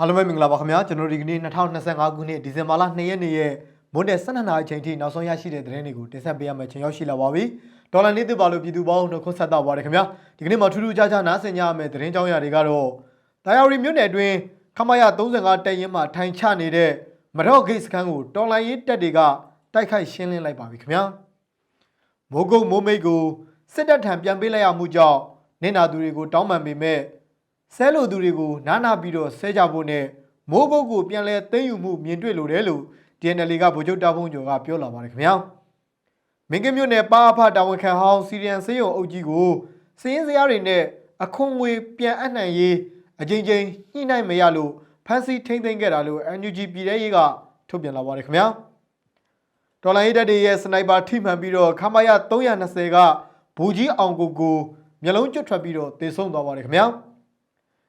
အားလုံးပဲမင်္ဂလာပါခင်ဗျာကျွန်တော်ဒီကနေ့2025ခုနှစ်ဒီဇင်ဘာလ2ရက်နေ့ရဲ့မွန်းတဲ့12နာရီအချိန်ထိနောက်ဆုံးရရှိတဲ့သတင်းတွေကိုတင်ဆက်ပေးရမယ့်ချိန်ရောက်ရှိလာပါပြီဒေါ်လာနေသစ်ပါလို့ပြည်သူပေါင်းနှုတ်ခွန်းဆက်တာပါတယ်ခင်ဗျာဒီကနေ့မှာထူးထူးခြားခြားနားဆင်ကြရမယ့်သတင်းကြောင်းရာတွေကတော့တာယာရီမြို့နယ်အတွင်းခမရ35တပ်ရင်းမှာထိုင်ချနေတဲ့မရော့ဂိတ်စခန်းကိုတော်လိုင်းရေးတပ်တွေကတိုက်ခိုက်ရှင်းလင်းလိုက်ပါပြီခင်ဗျာမိုးကုတ်မိုးမိတ်ကိုစစ်တပ်ထံပြန်ပေးလိုက်ရမှုကြောင့်နေနာသူတွေကိုတောင်းပန်ပေမဲ့ ဆဲလိုသူတွေကိုနားနာပြီးတော့ဆဲကြဖို့နဲ့မိုးကုတ်ကိုပြန်လဲသိမ်းယူမှုမြင်တွေ့လိုတယ်လို့ DNL ကဗိုလ်ချုပ်တာဖုံကျော်ကပြောလာပါတယ်ခင်ဗျာမင်းကမြို့နယ်ပါအဖတာဝန်ခံဟောင်းစီရီယန်စေးရုံအုပ်ကြီးကိုစည်ရင်းစရာတွေနဲ့အခွန်ငွေပြန်အနှံ့ရေးအကြိမ်ကြိမ်ညှိနှိုင်းမရလို့ဖမ်းဆီးထိမ့်သိမ်းခဲ့တာလို့ NUG ပြည်ထောင်ရေးကထုတ်ပြန်လာပါတယ်ခင်ဗျာဒေါ်လာရေးတပ်တွေရဲ့စနိုက်ပါထိမှန်ပြီးတော့ခမရ320ကဘူကြီးအောင်ကိုကိုမျက်လုံးကျွတ်ထွက်ပြီးတော့တေဆုံးသွားပါတယ်ခင်ဗျာ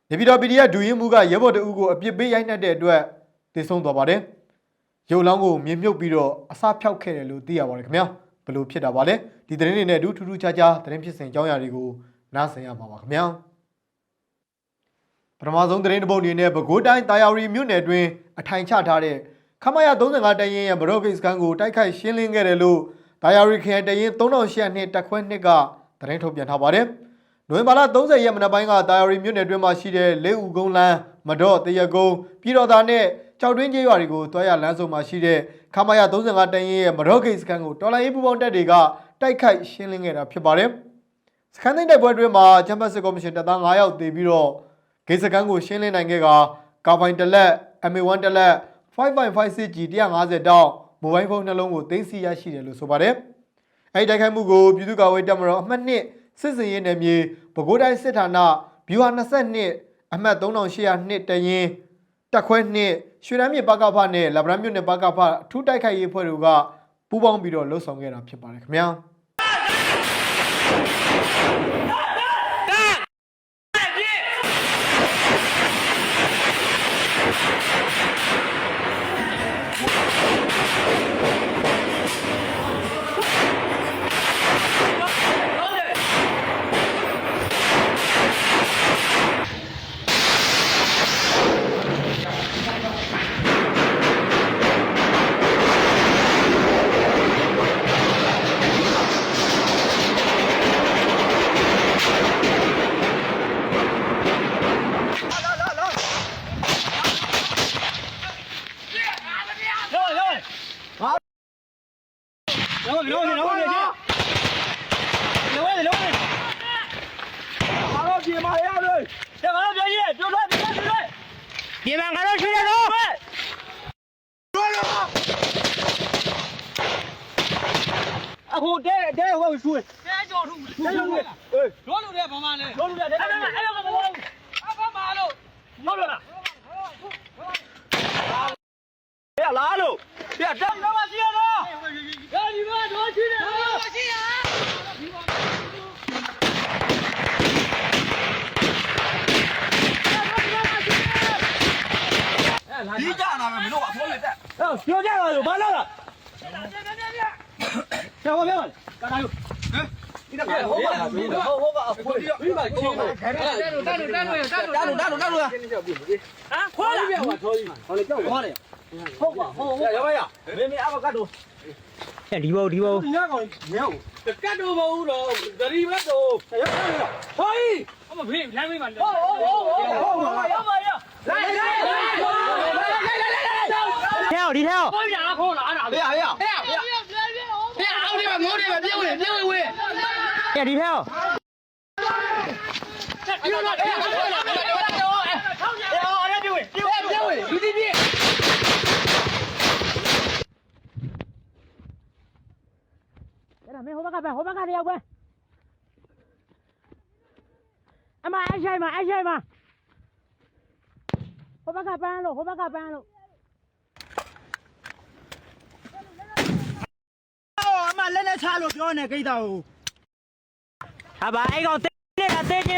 နေပြည်တော် PDF ဒူရင်မှုကရဲဘော်တအုပ်ကိုအပြစ်ပေးရိုက်နှက်တဲ့အတွက်တည်ဆုံးသွားပါတယ်။ရုပ်လောင်းကိုမြင်မြုပ်ပြီးတော့အစာဖြောက်ခဲ့တယ်လို့သိရပါတယ်ခင်ဗျာ။ဘယ်လိုဖြစ်တာပါလဲ။ဒီသတင်းတွေနဲ့အတူထူးထူးခြားခြားသတင်းဖြစ်စဉ်အကြောင်းအရာတွေကိုနားဆင်ရမှာပါခင်ဗျာ။ပထမဆုံးသတင်းတစ်ပုဒ်အနေနဲ့ပဲခူးတိုင်းတာယာရီမြို့နယ်တွင်အထိုင်ချထားတဲ့ခမရ35တန်ရင်ရဲ့ဘရော့ဂိတ်စကန်ကိုတိုက်ခိုက်ရှင်းလင်းခဲ့တယ်လို့တာယာရီခရိုင်တရင်3800နှစ်တက်ခွဲနှစ်ကသတင်းထုတ်ပြန်ထားပါတယ်။ နိုဝင်ဘာလ30ရက်မနက်ပိုင်းကတာယာရီမြို့နယ်တွင်းမှာရှိတဲ့လေးဦးကုန်းလမ်းမဒေါ့တရကုန်းပြည်တော်သားနဲ့ကြောက်တွင်းကျေးရွာတွေကိုတွားရလမ်းစုံမှာရှိတဲ့ခမရ35တန်ရင်ရဲ့မဒေါ့ဂိတ်စခန်းကိုတော်လိုင်းရေးပူပေါင်းတပ်တွေကတိုက်ခိုက်ရှင်းလင်းခဲ့တာဖြစ်ပါတယ်။စခန်းသိမ်းတိုက်ပွဲအတွင်းမှာချမ်ပီယံစ်ကော်မရှင်တပ်သား9ယောက်တေပြီးတော့ဂိတ်စခန်းကိုရှင်းလင်းနိုင်ခဲ့ကကာပိုင်တလက် MA1 တလက် 5.56G 150တောင်းမိုဘိုင်းဖုန်းနှလုံးကိုသိမ်းဆည်းရရှိတယ်လို့ဆိုပါတယ်။အဲဒီတိုက်ခိုက်မှုကိုပြည်သူ့ကာကွယ်တပ်မတော်အမှတ်1 စစ်စင်ရေးနယ်မြေပဲခူးတိုင်းစစ်ဌာနဗျူဟာ22အမှတ်3802တရင်တက်ခွဲ2ရွှေရမ်းမြေပကဖနဲ့လဗရန်မြို့နယ်ပကဖအထူးတိုက်ခိုက်ရေးဖွဲ့တို့ကပူးပေါင်းပြီးတော့လှုပ်ဆောင်ခဲ့တာဖြစ်ပါတယ်ခင်ဗျာ ပြင်မာကတော့ရှိတယ်နော်အခုတဲတဲဟိုရှူးတဲကြော်ထုတဲရုံးလေလောလို့တဲ့ဘာမှလဲလုံးလို့တဲ့အဲ့ဒါအဲ့ဒါကမဟုတ်အဖမလို့လုံးလို့လားပြလားလို့ပြတက်တော့မရှိရတော့ဒါဒီ 兄弟们，小心啊！别站那边，吧，吧，吧，吧，吧，吧，好，好， တော့ဒီဘောဒီဘောဒီညကောင်ညောင်းကတ်တော့မဟုတ်တော့ဂရီဘတ်တော့ရပါရဟိုးအမဖေးလမ်းမေးပါလေဟုတ်ဟုတ်ဟုတ်ဟုတ်ရပါရလိုက်လိုက်လိုက်လိုက်လိုက်ထဲဒီထဲဟိုရခေါ်လာတာဟေးဟေးဟဲ့ဟဲ့ဟဲ့အောက်ဒီမှာငိုးနေမှာပြေးဝင်ပြေးဝင်ဝင်ရဒီထဲပြေးလာပြေးလာပြေးလာပြေးလာတော့ထောက်ကြအော်အဲ့ပြေးဝင်ပြေးဝင်ပြေးဝင်ဒီဒီပြေး အဲ့ဒါမင်းဟိုဘ က်ကပဲဟိုဘက်ကတယောက်ပဲအမအရှိုင်မအရှိုင်မဟိုဘက်ကပန်းလို့ဟိုဘက်ကပန်းလို့အမလက်လက်ချလို့ပြောနေကိစ္စကိုဟာပါအဲ့ကောင်တင်းနေတာတင်းနေ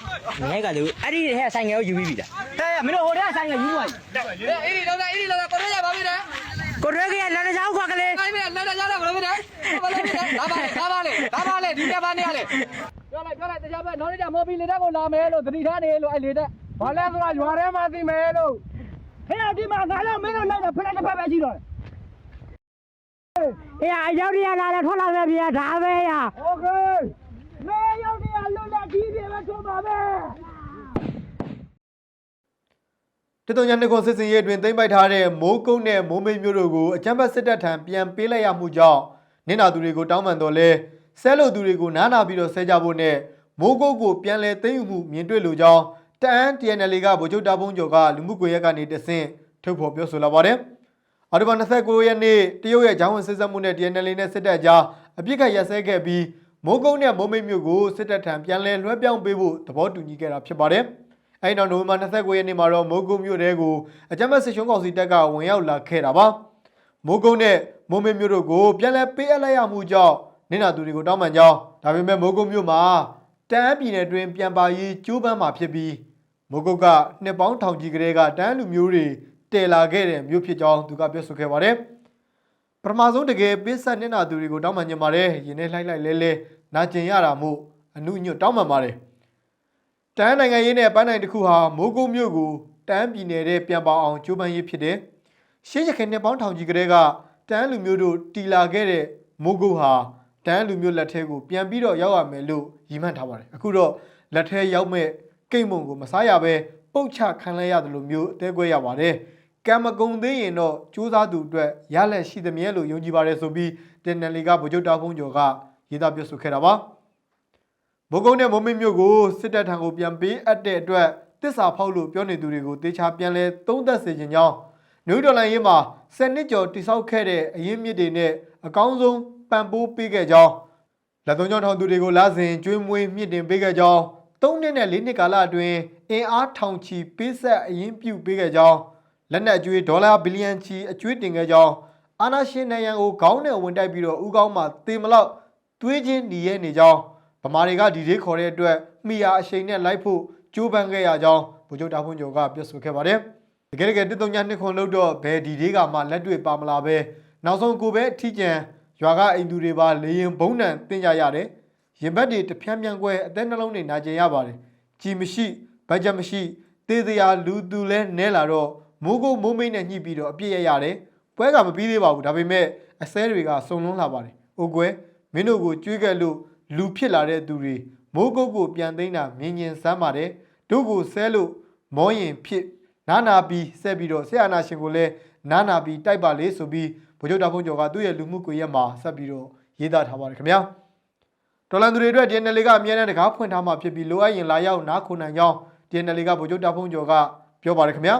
ငဲကလူအဲ့ဒီဟဲ့ဆိုင်ငယ်ကိုယူပြီးပြီလားဟဲ့မင်းတို့ဟိုတည်းဆိုင်ငယ်ယူသွားပြီ အေးဒီလောက်တာအေးဒီလောက်တာကိုရရပါပြီတဲ့ ကိုရဲကလည်းလည်းချောင်းခွက်ကလေး အဲ့ဒီလက်လက်ရတာဘယ်လိုဖြစ်လဲဘယ်လိုဖြစ်လဲဒါပါလေဒါပါလေဒါပါလေဒီကပါနေရလေပြောလိုက်ပြောလိုက်တရားပဲနောက်နေ့ကျမော်ဘီလေတက်ကိုလာမယ်လို့သတိထားနေလို့အဲ့လေတက်ဘာလဲဆိုတာရွာထဲမှာသိမယ်လို့ ဟဲ့ဒီမှာငါလည်းမင်းတို့လိုက်တော့ဖလက်တစ်ဖက်ပဲရှိတော့အေးအရောက်ရလာတယ်ထွက်လာမယ်ဗျာဒါပဲရ โอเคမေရော က်နေရလွတ်လက်ကြီးတွေပဲဆိုပါပဲတတုံညာနှစ်ခွန်စစ်စင်ရေးအတွင်သိမ့်ပိုက်ထားတဲ့မိုးကုတ်နဲ့မိုးမိတ်မျိုးတို့ကိုအကြမ်းဖက်စစ်တပ်ထံပြန်ပေးလိုက်ရမှုကြောင့်နင့်နာသူတွေကိုတောင်းပန်တော်လဲဆဲလို့သူတွေကိုနားနာပြီးတော့ဆဲကြဖို့နဲ့မိုးကုတ်ကိုပြန်လဲသိမ့်ယူမှုမြင်တွေ့လိုကြောင်းတအန်း TNL ကဗိုလ်ချုပ်တာဖုံးကျော်ကလူမှုကွန်ရက်ကနေတဆင့်ထုတ်ဖော်ပြောဆိုလာပါတယ်။အော်တိုဘာ29ရက်နေ့တရုတ်ရဲ့ဂျောင်းဝင်စစ်စက်မှုနဲ့ TNL နဲ့စစ်တပ်ကြားအပြစ်ခတ်ရက်စဲခဲ့ပြီး မိုးကုတ်နဲ့မိုးမိတ်မျိုးကိုစစ်တပ်ထံပြန်လဲလွှဲပြောင်းပေးဖို့သဘောတူညီခဲ့တာဖြစ်ပါတယ်။အဲဒီနောက်နိုဝင်ဘာ29ရက်နေ့မှာတော့မိုးကုတ်မြို့တဲကိုအကြမ်းဖက်စစ်ရှုံးကောင်စီတပ်ကဝင်ရောက်လာခဲ့တာပါမိုးကုတ်နဲ့မိုးမင်းမြို့တို့ကိုပြန်လည်ပေးအပ်လိုက်ရမှုကြောင့်နင့်နာသူတွေကိုတောင်းပန်ကြောင်းဒါပေမဲ့မိုးကုတ်မြို့မှာတန်းပြည်နယ်တွင်ပြန်ပါရေးကျိုးပန်းမှာဖြစ်ပြီးမိုးကုတ်ကနှစ်ပေါင်းထောင်ကြီးကလေးကတန်းလူမျိုးတွေတည်လာခဲ့တဲ့မြို့ဖြစ်ကြောင်းသူကပြောဆိုခဲ့ပါတယ် ပထမဆုံးတကယ်ပေးဆက်နင့်နာသူတွေကိုတောင်းပန်ကြပါတယ်ယင်းနဲ့လှိုက်လိုက်လဲလဲနာကျင်ရတာမို့အနုညွတ်တောင်းပန်ပါတယ်တန်းနိုင်ငံရေးနဲ့ပန်းနိုင်တစ်ခုဟာမိုးကုတ်မြို့ကိုတန်းပြည်နယ်တဲ့ပြန်ပေါအောင်ကြိုးပမ်းရေးဖြစ်တယ်။ရှေးရခင်နှစ်ပေါင်းထောင်ကြီးကလေးကတန်းလူမျိုးတို့တီလာခဲ့တဲ့မိုးကုတ်ဟာတန်းလူမျိုးလက်ထဲကိုပြန်ပြီးတော့ရောက်ရမယ်လို့ရည်မှန်းထားပါတယ်။အခုတော့လက်ထဲရောက်မဲ့ကိတ်မုံကိုမစားရပဲပုတ်ချခံလိုက်ရတယ်လို့မျိုးအသေးကွဲရပါတယ်။ ကံမကုံသေးရင်တော့စူးစမ်းသူအတွက်ရလက်ရှိသမျှလို့ယုံကြည်ပါတယ်ဆိုပြီးတင်နယ်လီကဗိုလ်ချုပ်တာဖုံးကျော်ကရေးသားပြောဆိုခဲ့တာပါ။မိုးကုတ်နဲ့မိုးမိတ်မြို့ကိုစစ်တပ်ထံကိုပြန်ပေးအပ်တဲ့အတွက်တစ္ဆာဖောက်လို့ပြောနေသူတွေကိုတေချာပြန်လဲသုံးသက်စေခြင်းကြောင့်နယူးဒေါ်လာရေးမှာစနစ်ကျော်တိစောက်ခဲ့တဲ့အရင်းမြစ်တွေနဲ့အကောင်းဆုံးပံ့ပိုးပေးခဲ့ကြောင်းလက်သုံးချောင်းထောင်သူတွေကိုလာစဉ်ကျွေးမွေးမြင့်တင်ပေးခဲ့ကြောင်းသုံးနှစ်နဲ့လေးနှစ်ကာလအတွင်းအင်အားထောင်ချီပေးဆက်အရင်ပြုပေးခဲ့ကြောင်း လက်နက်အကျွေးဒေါ်လာဘီလီယံချီအကျွေးတင်ခဲ့ကြောင်းအာနာရှင်နိုင်ငံကိုခေါင်းနဲ့ဝင်တိုက်ပြီးတော့ဥကောင်းမှာတေမလောက်သွေးချင်းหนีရဲနေကြောင်းဗမာတွေကဒီဒေးခေါ်တဲ့အတွက်မိယာအရှိန်နဲ့လိုက်ဖို့ကြိုးပမ်းခဲ့ရကြောင်းဗိုလ်ချုပ်တာဖွန်ကျော်ကပြောဆိုခဲ့ပါတယ်။တကယ်တကယ်တစ်တုံညာနှစ်ခွန်လို့တော့ဘယ်ဒီဒေးကမှလက်တွေ့ပါမလာပဲနောက်ဆုံးကိုပဲအထီးကျန်ရွာကအိမ်သူတွေပါလေရင်ဘုံနံတင်ကြရတယ်။ရင်ဘတ်တွေတဖြန်းဖြန်းကွဲအသက်နှလုံးတွေနာကျင်ရပါတယ်။ကြည်မရှိဘတ်ဂျက်မရှိသေသေးရာလူသူလဲနဲလာတော့ မိုးကုတ်မိုးမိတ်နဲ့ညှိပြီးတော့အပြည့်ရရတယ်။ပွဲကမပြီးသေးပါဘူးဒါပေမဲ့အစဲတွေကစုံလုံးလာပါတယ်။အိုကွယ်မင်းတို့ကိုကြွေးခဲ့လို့လူဖြစ်လာတဲ့သူတွေမိုးကုတ်ကိုပြန်သိမ်းတာမြင်မြင်စမ်းပါတယ်တို့ကိုဆဲလို့မောရင်ဖြစ်နာနာပြီးဆက်ပြီးတော့ဆရာနာရှင်ကိုလည်းနာနာပြီးတိုက်ပါလေဆိုပြီးဗိုလ်ချုပ်တာဖုံကျော်ကသူ့ရဲ့လူမှုကွန်ရက်မှာဆက်ပြီးတော့ရေးသားထားပါတယ်ခင်ဗျာဒေါ်လာသူတွေအတွက် DNL ကအမြဲတမ်းတကားဖွင့်ထားမှာဖြစ်ပြီးလိုအပ်ရင်လာရောက်နားခုနိုင်ကြောင်း DNL ကဗိုလ်ချုပ်တာဖုံကျော်ကပြောပါတယ်ခင်ဗျာ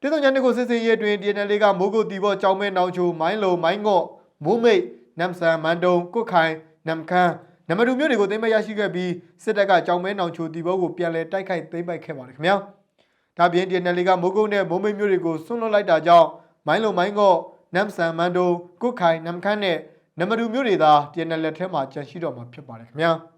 တိတုံညာနှစ်ကိုစစ်စင်ရေးအတွင်း DNL ကမိုးကုတ်တီဘောကြောင်မဲနောင်ချိုမိုင်းလုံမိုင်းငော့မိုးမိတ်နမ်ဆန်မန်တုံကုတ်ခိုင်နမ်ခမ်းနံပါတ်2မြို့တွေကိုသိမ်းပိုက်ရရှိခဲ့ပြီးစစ်တပ်ကကြောင်မဲနောင်ချိုတီဘောကိုပြန်လည်တိုက်ခိုက်သိမ်းပိုက်ခဲ့ပါတယ်ခင်ဗျာ။ဒါပြင် DNL ကမိုးကုတ်နဲ့မိုးမိတ်မြို့တွေကိုဆွန့်လွတ်လိုက်တာကြောင့်မိုင်းလုံမိုင်းကော့နမ်ဆန်မန်ဒိုကုတ်ခိုင်နမ်ခမ်းနဲ့နံပါတ်2မြို့တွေသာ DNL လက်ထဲမှာကျန်ရှိတော့မှာဖြစ်ပါတယ်ခင်ဗျာ။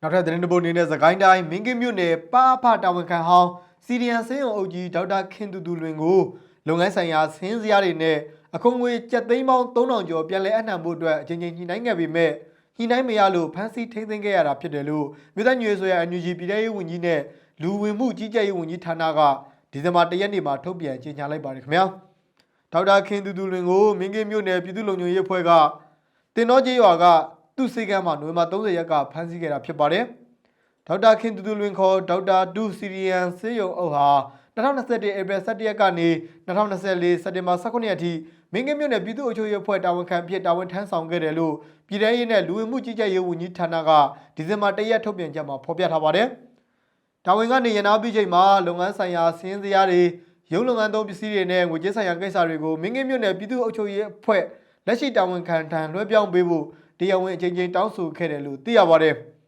နောက်ထပ်သတင်းတစ်ပုဒ်အနေနဲ့သခိုင်းတိုင်းမင်းကင်းမြို့နယ်ပါအဖတာဝန်ခံဟောင်း စီဒီယန်စင်းုံအုပ်ကြီးဒေါက်တာခင်တူတူလွင်ကိုလုပ်ငန်းဆိုင်ရာဆင်းစရာတွေနဲ့အခွန်ငွေကျပ်သိန်းပေါင်း3000ကျော်ပြန်လည်အနှံဖို့အတွက်အချိန်ချင်းညှိနှိုင်းခဲ့ပေမဲ့ညှိနှိုင်းမရလို့ဖမ်းဆီးထိန်းသိမ်းခဲ့ရတာဖြစ်တယ်လို့မြို့သားညွေဆိုရအန်ယူဂျီပြည်ထောင်ရေးဝန်ကြီးနဲ့လူဝင်မှုကြီးကြပ်ရေးဝန်ကြီးဌာနကဒီဇင်ဘာ၁ရက်နေ့မှာထုတ်ပြန်ကြေညာလိုက်ပါတယ်ခင်ဗျာဒေါက်တာခင်တူတူလွင်ကိုမင်းကင်းမြို့နယ်ပြည်သူ့လုံခြုံရေးအဖွဲ့ကတင်တော်ကျေးရွာကသူ့စိတ်ကမ်းမှာနိုဝင်ဘာ30ရက်ကဖမ်းဆီးခဲ့တာဖြစ်ပါတယ် ဒေါက်တာခင်တူတူလွင်ခေါ်ဒေါက်တာဒူစီရီယန်စေယုံအုပ်ဟာ2021ဧပြီ17ရက်ကနေ2024စက်တင်ဘာ18ရက်အထိမင်းကင်းမြို့နယ်ပြည်သူ့အုပ်ချုပ်ရေးအဖွဲ့တာဝန်ခံဖြစ်တာဝန်ထမ်းဆောင်ခဲ့တယ်လို့ပြည်ထရေးနဲ့လူဝင်မှုကြီးကြပ်ရေးဝန်ကြီးဌာနကဒီဇင်ဘာ1ရက်ထုတ်ပြန်ချက်မှာဖော်ပြထားပါတယ်။တာဝန်ကနေရနာပြီးချိန်မှာလုပ်ငန်းဆိုင်ရာစင်းစရာတွေရုံးလုပ်ငန်းသုံးပစ္စည်းတွေနဲ့ငွေကြေးဆိုင်ရာကိစ္စတွေကိုမင်းကင်းမြို့နယ်ပြည်သူ့အုပ်ချုပ်ရေးအဖွဲ့လက်ရှိတာဝန်ခံထံလွှဲပြောင်းပေးဖို့တရားဝင်အချိန်ချင်းတောင်းဆိုခဲ့တယ်လို့သိရပါတယ်။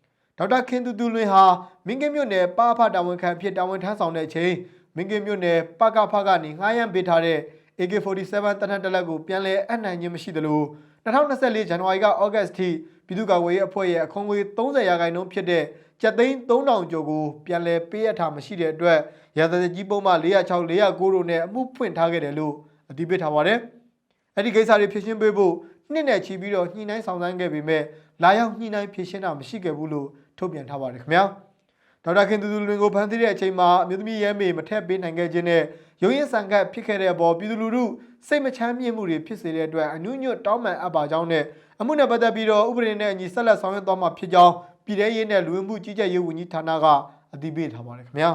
ဒေါက်တာခင်သူသူလွင်ဟာမင်းကင်းမြို့နယ်ပါဖတာဝန်ခံဖြစ်တာဝန်ထမ်းဆောင်တဲ့အချိန်မင်းကင်းမြို့နယ်ပကဖကနေငှားရမ်းပေးထားတဲ့ AK47 တနက်တလက်ကိုပြန်လည်အနှံ့ခြင်းမရှိသလို2024ဇန်နဝါရီကဩဂတ်စ်ထိပြည်သူ့ကာကွယ်ရေးအဖွဲ့ရဲ့အခွန်ငွေ30ရာခိုင်နှုန်းဖြစ်တဲ့ကျပ်သိန်း3000ကျော်ကိုပြန်လည်ပေးအပ်ထားမရှိတဲ့အတွက်ရာဇသကြီးပုံမှ406 409တို့နဲ့အမှုဖွင့်ထားခဲ့တယ်လို့အတည်ပြုထားပါတယ်။အဲ့ဒီကိစ္စတွေဖြေရှင်းပေးဖို့နှစ်နဲ့ချီပြီးတော့ညှိနှိုင်းဆောင်ရွက်ခဲ့ပေမဲ့လာရောက်ညှိနှိုင်းဖြေရှင်းတာမရှိခဲ့ဘူးလို့ ထုတ်ပြန်ထားပါတယ်ခင်ဗျာ။ဒေါက်တာခင်သူသူလွင်ကိုဖမ်းဆီးတဲ့အချိန်မှာအမျိုးသမီးရဲမေမထက်ပေးနိုင်ခဲ့ခြင်းနဲ့ရုံးရင်ဆန်ခတ်ဖြစ်ခဲ့တဲ့အပေါ်ပြည်သူလူထုစိတ်မချမ်းမြေ့မှုတွေဖြစ်စေတဲ့အတွက်အနုညွတ်တောင်းပန်အပ်ပါကြောင်းနဲ့အမှုနဲ့ပတ်သက်ပြီးတော့ဥပဒေနဲ့အညီဆက်လက်ဆောင်ရွက်သွားမှာဖြစ်ကြောင်းပြည်ထရေးနဲ့လူဝင်မှုကြီးကြပ်ရေးဝန်ကြီးဌာနကအတည်ပြုထားပါတယ်ခင်ဗျာ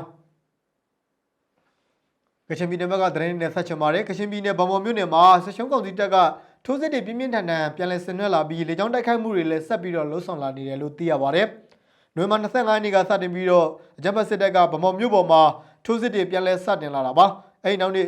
ကချင်ပြည်နယ်ဘက်ကသတင်းနဲ့ဆက်ချင်ပါတယ်ကချင်ပြည်နယ်ဗမော်မြို့နယ်မှာဆက်ရှုံးကောင်စီတပ်ကထိုးစစ်တွေပြင်းပြင်းထန်ထန်ပြန်လည်ဆင်နွှဲလာပြီးလေကြောင်းတိုက်ခိုက်မှုတွေလည်းဆက်ပြီးတော့လှုံ့ဆော်လာနေတယ်လို့သိရပါတယ် နိုဝင်ဘာ25ရက်နေ့ကစတင်ပြီးတော့အကြမ်းဖက်စစ်တပ်ကဗမော်မြို့ပေါ်မှာထိုးစစ်တွေပြန်လည်စတင်လာတာပါအဲ့ဒီနောက်နေ့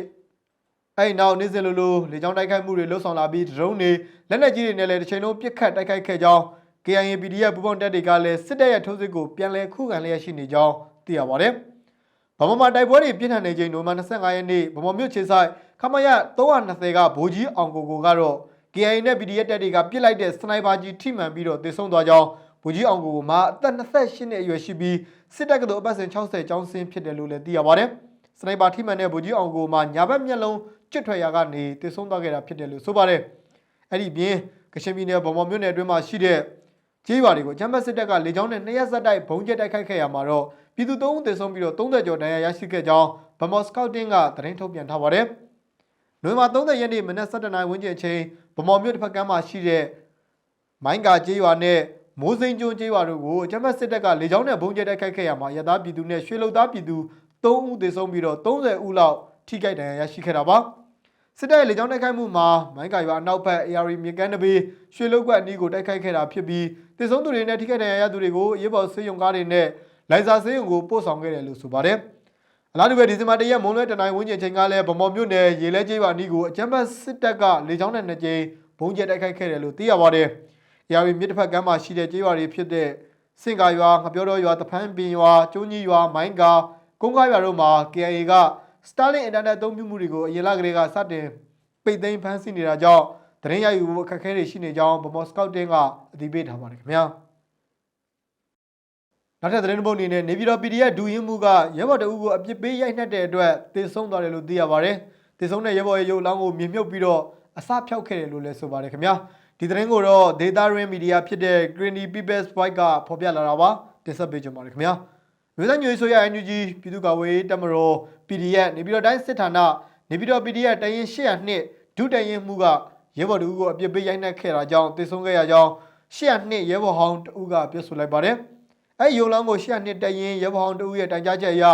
အဲ့ဒီနောက်နေ့စဉ်လိုလိုလေကြောင်းတိုက်ခိုက်မှုတွေလှုပ်ဆောင်လာပြီးဒရုန်းတွေလက်နက်ကြီးတွေနဲ့လည်းတစ်ချိန်လုံးပစ်ခတ်တိုက်ခိုက်ခဲ့ကြောင်း KIA PDF ပူးပေါင်းတပ်တွေကလည်းစစ်တပ်ရဲ့ထိုးစစ်ကိုပြန်လည်ခုခံလျက်ရှိနေကြောင်းသိရပါတယ်။ဗမာမှာတိုက်ပွဲတွေပြင်းထန်နေချိန်နိုဝင်ဘာ25ရက်နေ့ဗမာမြို့ခြေဆိုင်ခမရ320ကဗိုလ်ကြီးအောင်ကိုကိုကတော့ KIA နဲ့ PDF တပ်တွေကပစ်လိုက်တဲ့စနိုက်ပါကြီးထိမှန်ပြီးတော့သေဆုံးသွားကြောင်း ဗိုလ်ကြီးအောင်ကိုကိုမှာအသက်28နှစ်အရွယ်ရှိပြီးစစ်တပ်ကတော့အပတ်စဉ်60ကျောင်းဆင်းဖြစ်တယ်လို့လည်းသိရပါတယ်။စနိုက်ပါထိမှန်တဲ့ဗိုလ်ကြီးအောင်ကိုမှာညာဘက်မျက်လုံးကျွတ်ထွက်ရာကနေတည်ဆုံးသွားခဲ့တာဖြစ်တယ်လို့ဆိုပါတယ်။အဲ့ဒီပြင်ကချင်ပြည်နယ်ဗမော်မြို့နယ်အတွင်းမှာရှိတဲ့ကြေးရွာတွေကိုချမ်းဘတ်စစ်တပ်ကလေကြောင်းနဲ့နှစ်ရက်ဆက်တိုက်ဘုံကျဲတိုက်ခိုက်ခဲ့ရမှာတော့ပြည်သူ၃ဦးသေဆုံးပြီးတော့30ကျော်ဒဏ်ရာရရှိခဲ့ကြောင်းဗမော်စကောက်တင်းကသတင်းထုတ်ပြန်ထားပါတယ်။နိုဝင်ဘာ30ရက်နေ့မနက်7:00နာရီဝန်းကျင်အချိန်ဗမော်မြို့တစ်ဖက်ကမ်းမှာရှိတဲ့မိုင်းကာကြေးရွာနဲ့ မိုးစိန်ကျွန်းကြေးရွာတို့ကိုချမ်းဘတ်စစ်တပ်ကလေကြောင်းနဲ့ဘုံကျဲတိုက်ခိုက်ခဲ့ရမှာရသားပြည်သူနဲ့ရွှေလုံသားပြည်သူ3ဦးသေဆုံးပြီးတော့30ဦးလောက်ထိခိုက်ဒဏ်ရာရရှိခဲ့တာပါ။စစ်တပ်ရဲ့လေကြောင်းတိုက်ခိုက်မှုမှာမိုင်းကာရွာအနောက်ဘက် AR မြေကမ်းတပီရွှေလုတ်ကွက်အနီးကိုတိုက်ခိုက်ခဲ့တာဖြစ်ပြီးတည်ဆုံးသူတွေနဲ့ထိခိုက်ဒဏ်ရာရသူတွေကိုရေးပေါ်ဆေးရုံကားတွေနဲ့လိုင်ဇာဆေးရုံကိုပို့ဆောင်ခဲ့တယ်လို့ဆိုပါတယ်။အလားတူပဲဒီဇင်ဘာ၁ရက်မွန်းလွဲတနင်္ဂနွေဝန်းကျင်ချိန်ကလည်းဗမော်မြို့နယ်ရေလဲကျေးရွာအနီးကိုအကြမ်းဖက်စစ်တပ်ကလေကြောင်းနဲ့နှစ်ကြိမ်ဘုံကျဲတိုက်ခိုက်ခဲ့တယ်လို့သိရပါတယ်။ AR မြစ်တစ်ဖက်ကမ်းမှာရှိတဲ့ကျေးရွာတွေဖြစ်တဲ့စင်ကာရွာငပြောတော်ရွာတဖန်းပင်ရွာကျုံကြီးရွာမိုင်းကာကုန်းကားရွာတို့မှာ KIA က Starlink Internet အသုံးပြုမှုတွေကိုအရင်လကတည်းကစတင်ပိတ်သိမ်းဖမ်းဆီးနေတာကြောင့်သတင်းရယူဖို့အခက်အခဲတွေရှိနေကြောင်းဗမော်စကောက်တင်းကအတည်ပြုထားပါတယ်ခင်ဗျာနောက်ထပ်သတင်းတစ်ပုဒ်အနေနဲ့နေပြည်တော် PDF ဒူရင်းမှုကရဲဘော်တအုပ်ကိုအပြစ်ပေးရိုက်နှက်တဲ့အတွက်တေဆုံးသွားတယ်လို့သိရပါတယ်တေဆုံးတဲ့ရဲဘော်ရဲ့ရုပ်လောင်းကိုမြင်မြုပ်ပြီးတော့အစဖျောက်ခဲ့တယ်လို့လည်းဆိုပါတယ်ခင်ဗျာ ဒီသတင်းကိုတော့ Data Ring Media ဖြစ်တဲ့ Greeny People's Voice ကဖော်ပြလာတာပါတင်ဆက်ပေးကြပါမယ်ခင်ဗျာမျိုးဆက်ညွေဆိုရ NUG ပြည်သူ့ကာကွယ်ရေးတပ်မတော် PDF နေပြည်တော်တိုင်းစစ်ဌာနနေပြည်တော် PDF တရင်802ဒုတရင်မှုကရဲဘော်တို့ကိုအပြစ်ပေးရိုက်နှက်ခဲ့တာကြောင့်တေဆုံးခဲ့ရကြောင်း802ရဲဘော်ဟောင်းတဦးကပြောဆိုလိုက်ပါတယ်အဲယုံလောင်းကို802တရင်ရဲဘော်ဟောင်းတဦးရဲ့တိုင်ကြားချက်အရ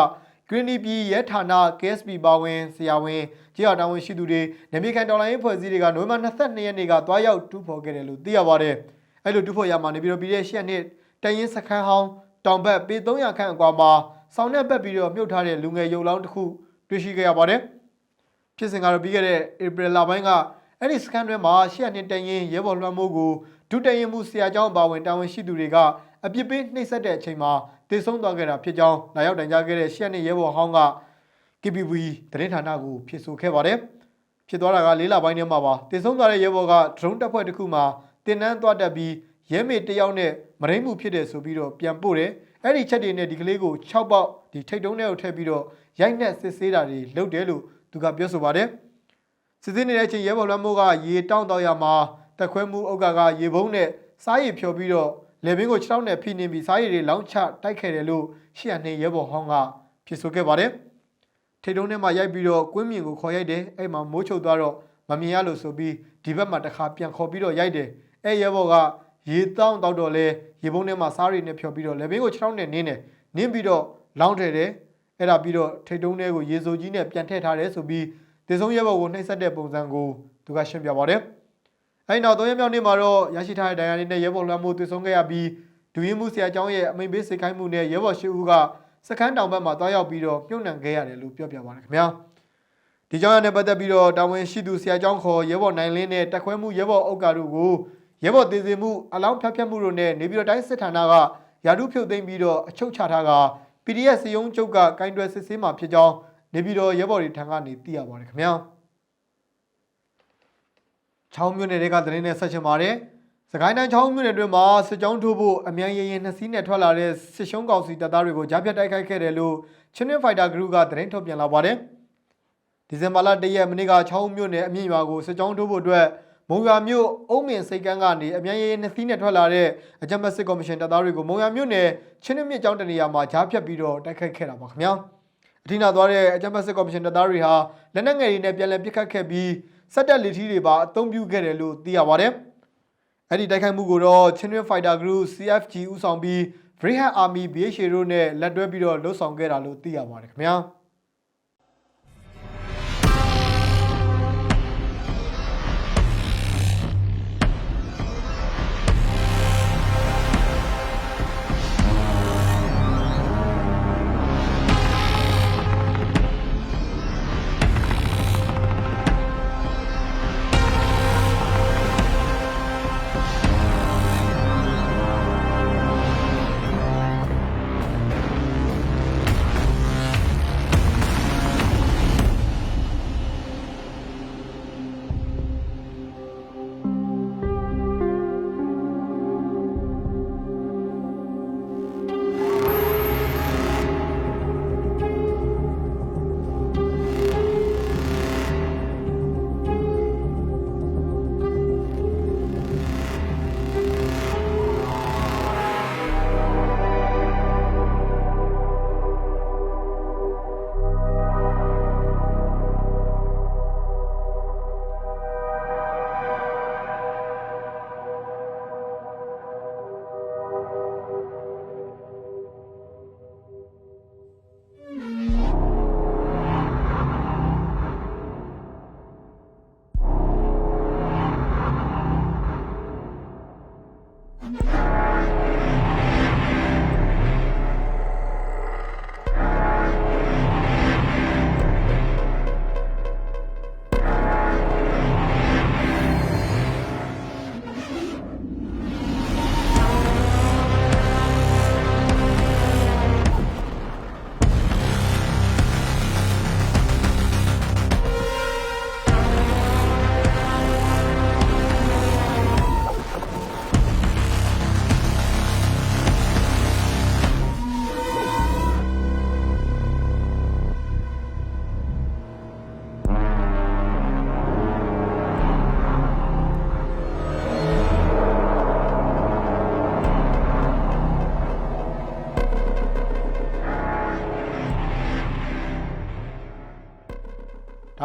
Greeny ပြည်ရဲဌာန KSP ပါဝင်ဆရာဝန် ကြေးရတာဝန်ရှိသူတွေနေပြည်တော်လိုင်းဖွဲ့စည်းတွေကနိုဝင်ဘာ22ရက်နေ့ကတွားရောက်တူးဖော်ခဲ့တယ်လို့သိရပါတယ်အဲလိုတူးဖော်ရမှာနေပြည်တော်ပြည်ရဲ့802တရင်စခန်းဟောင်းတောင်ဘက်ပေ300ခန့်အကွာမှာဆောင်းနဲ့ပတ်ပြီးတော့မြုပ်ထားတဲ့လူငယ်ရုပ်လောင်းတစ်ခုတွေ့ရှိခဲ့ရပါတယ်။ဖြစ်စဉ်ကတော့ပြီးခဲ့တဲ့ဧပြီလပိုင်းကအဲ့ဒီစကန်တွေမှာရှေ့နှစ်တရင်ရဲဘော်လွှမ်းမိုးကိုဒုတရင်မှုဆရာကျောင်းပါဝင်တာဝန်ရှိသူတွေကအပြစ်ပေးနှိပ်စက်တဲ့အချိန်မှာတည်ဆုံးသွားခဲ့တာဖြစ်ကြောင်းလာရောက်တိုင်ကြားခဲ့တဲ့ရှေ့နှစ်ရဲဘော်ဟောင်းက KPV သတင်းဌာနကိုဖြစ်ဆိုခဲ့ပါတယ်။ဖြစ်သွားတာကလေးလပိုင်းထဲမှာပါတည်ဆုံးသွားတဲ့ရဲဘော်ကဒရုန်းတပ်ဖွဲ့တစ်ခုမှာတင်နန်းသွားတက်ပြီးရဲမေတယောက်နဲ့မရင်းမှုဖြစ်တယ်ဆိုပြီးတော့ပြန်ပို့တယ်အဲ့ဒီချက်တွေနဲ့ဒီကလေးကို6ပေါက်ဒီထိတ်တုံးထဲကိုထည့်ပြီးတော့ရိုက်နှက်စစ်ဆေးတာတွေလုပ်တယ်လို့သူကပြောဆိုပါတယ်စစ်ဆေးနေတဲ့အချိန်ရဲဘော်လွှမ်းမိုးကရေတောင်းတော့ရမှာတက်ခွဲမှုအုတ်ကကရေဘုံနဲ့စားရည်ဖြော်ပြီးတော့လေဘင်းကို6တောင်းနဲ့ဖိနေပြီးစားရည်တွေလောင်းချတိုက်ခဲ့တယ်လို့ရှေ့ရနေရဲဘော်ဟောင်းကဖြစ်ဆိုခဲ့ပါတယ် ထိတ်တုံးထဲမှာရိုက်ပြီးတော့ကွင်းမြင်ကိုခေါ်ရိုက်တယ်အဲ့မှာမိုးချုပ်သွားတော့မမြင်ရလို့ဆိုပြီးဒီဘက်မှာတစ်ခါပြန်ခေါ်ပြီးတော့ရိုက်တယ်အဲ့ရဲဘော်ကရေတောင်းတောက်တော့လဲရေပုံးထဲမှာစားရီနဲ့ဖြော်ပြီးတော့လေဘင်းကို6တောင်းနဲ့နင်းတယ်နင်းပြီးတော့လောင်းထည့်တယ်အဲ့ဒါပြီးတော့ထိတ်တုံးထဲကိုရေစိုးကြီးနဲ့ပြန်ထည့်ထားတယ်ဆိုပြီးတေဆုံးရဲဘော်ကိုနှိပ်စက်တဲ့ပုံစံကိုသူကရှင်းပြပါတယ်အဲ့နောက်၃ရက်မြောက်နေ့မှာတော့ရရှိထားတဲ့ဒဏ်ရာတွေနဲ့ရဲဘော်လွှမ်းမိုးတေဆုံးခဲ့ရပြီးဒူရင်မှုဆရာကျောင်းရဲ့အမိန်ပေးစိတ်ခိုင်းမှုနဲ့ရဲဘော်ရှိဦးက စခန်းတောင်ဘက်မှာတွားရောက်ပြီးတော့ပြုံးနှံခဲ့ရတယ်လို့ပြောပြပါတယ်ခင်ဗျာဒီကြောင့်ရနဲ့ပတ်သက်ပြီးတော့တာဝန်ရှိသူဆရာကျောင်းခေါ်ရဲဘော်နိုင်လင်းနဲ့တက်ခွဲမှုရဲဘော်အုပ်ကာတို့ကိုရဲဘော်တည်စီမှုအလောင်းဖြတ်ဖြတ်မှုတို့နဲ့နေပြည်တော်တိုင်းစစ်ဌာနကယာတုဖြုတ်သိမ်းပြီးတော့အချုပ်ချထားက PDF စီယုံချုပ်ကကင်တွယ်စစ်ဆေးမှာဖြစ်ကြောင်းနေပြည်တော်ရဲဘော်တွေထံကနေသိရပါတယ်ခင်ဗျာချောင်းမြို့နယ်တွေကသတင်းနဲ့ဆက်ချင်ပါတယ် စကိုင်းတိုင်းချောင်းမြို့နယ်အတွင်းမှာစစ်ကြောင်းထိုးဖို့အမြန်ရင်ရင်နှစ်စီးနဲ့ထွက်လာတဲ့စစ်ရှုံးကောင်စီတပ်သားတွေကိုကြားဖြတ်တိုက်ခိုက်ခဲ့တယ်လို့ချင်းနင်းဖိုက်တာဂရုကသတင်းထုတ်ပြန်လာပါတယ်ဒီဇင်ဘာလ၁ရက်မနေ့ကချောင်းမြို့နယ်အမြင့်ရွာကိုစစ်ကြောင်းထိုးဖို့အတွက်မုံရွာမြို့အုံးမင်စိတ်ကန်းကနေအမြန်ရင်နှစ်စီးနဲ့ထွက်လာတဲ့အကြမ်းဖက်စစ်ကော်မရှင်တပ်သားတွေကိုမုံရွာမြို့နယ်ချင်းနင်းမြစ်ကျောင်းတနေရာမှာကြားဖြတ်ပြီးတော့တိုက်ခိုက်ခဲ့တာပါခင်ဗျာအထင်သာသွားတဲ့အကြမ်းဖက်စစ်ကော်မရှင်တပ်သားတွေဟာလက်နက်ငယ်တွေနဲ့ပြန်လည်ပစ်ခတ်ခဲ့ပြီးစက်တက်လက်ထီးတွေပါအသုံးပြုခဲ့တယ်လို့သိရပါတယ်။ အဲ့ဒီတိုက်ခိုက်မှုကိုတော့ Chinese Fighter Group CFG ဦးဆောင်ပြီး Brigade Army BHA တို့နဲ့လက်တွဲပြီးတော့လှုပ်ဆောင်ခဲ့တာလို့သိရပါတယ်ခင်ဗျာ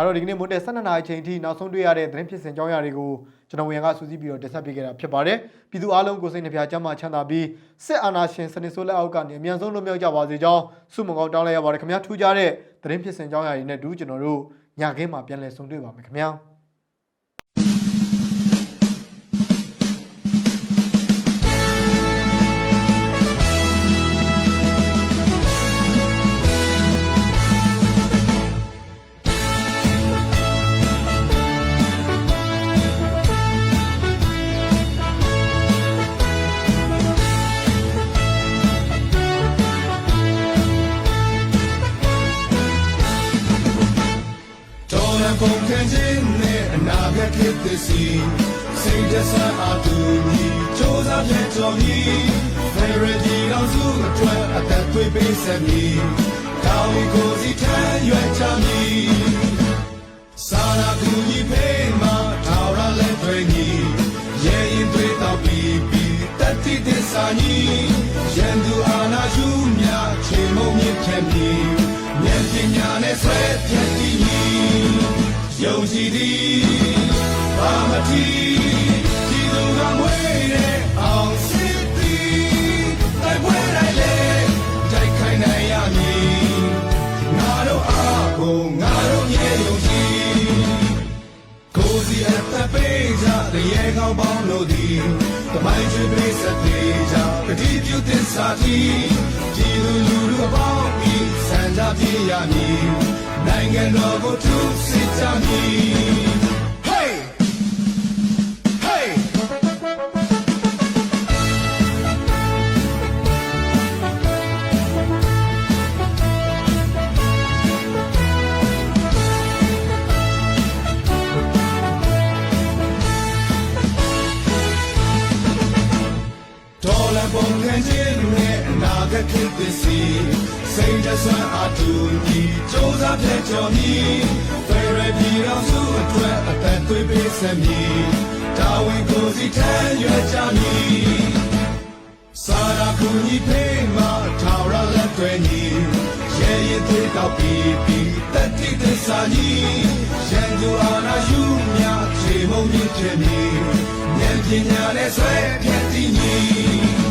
ဒါတော့ဒီကနေ့မွန်းတဲ့12နာရီချိန်ထိနောက်ဆုံးတွေ့ရတဲ့သတင်းဖြစ်စဉ်ကြောင်းရာတွေကိုကျွန်တော်ဝင်ကစူးစီးပြီးတော့တင်ဆက်ပေးခဲ့တာဖြစ်ပါတယ်ပြည်သူအားလုံးကိုစိတ်နှပြချမ်းသာချမ်းသာပြီးစစ်အာဏာရှင်စနစ်ဆိုးလက်အောက်ကနေအမြန်ဆုံးလွတ်မြောက်ကြပါစေကြောင်းဆုမွန်ကောင်းတောင်းလိုက်ရပါတယ်ခင်ဗျာထူးခြားတဲ့သတင်းဖြစ်စဉ်ကြောင်းရာတွေနဲ့တူကျွန်တော်တို့ညခင်းမှာပြန်လည်ဆုံတွေ့ပါမယ်ခင်ဗျာ ပေးဆက်မီတောင်းကိုစီထမ်းရွက်ချမီစာနာကူညီဖေးမှာထာဝရလက်တွေညီရဲရင်တွေတော့ပြီးပြီးတတိတစ္ဆာညီရန်သူအာနာယူမြချေမုံမြင့်ဖြတ်မီဉာဏ်ပညာနဲ့ဆွဲဖြတ်တည်ညီယုံကြည်သည်ဘာမတိ ကိုငါတို့မြေယုံကြည်ကိုစီအသက်ပေးကြတဲ့ရေကောင်းပေါင်းလို့သည်တမိုင်းချွေပေးဆက်သေးကြကတိပြုသစ္စာတီဒီလူလူတို့အပေါင်းဤစံကြပြရမည်နိုင်ငံတော်ကိုသူစစ်ကြမည် အနာဂတ်ဖြစ်သည်စီစိတ်တဆွမ်းအတူညီစူးစမ်းဖြတ်ကျော်မည်ဖယ်ရပြည်တော်စုအတွက်အသက်သွေးပေးဆက်မည်တာဝန်ကိုစီထမ်းရွက်ကြမည်စာရာကူညီဖေးမှာထာဝရလက်တွေညီရဲရင်သွေးကောက်ပြီးပြီးတတိသစ္စာညီရန်သူအာနာယူမြခြေမုံမြင့်ခြင်းမည်ဉာဏ်ပညာနဲ့ဆွဲဖြတ်တည်ညီ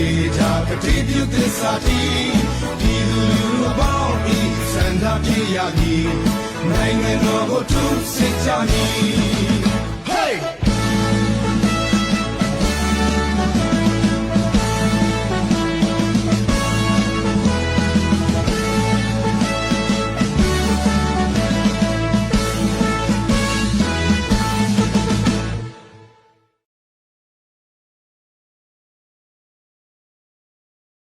ပေးဆက်သေးကြပတိပြုသစ္စာတီဒီလူလူအပေါင်းဤစန္ဒပြရမည်နိုင်ငံတော်ကိုသူစစ်ကြမည်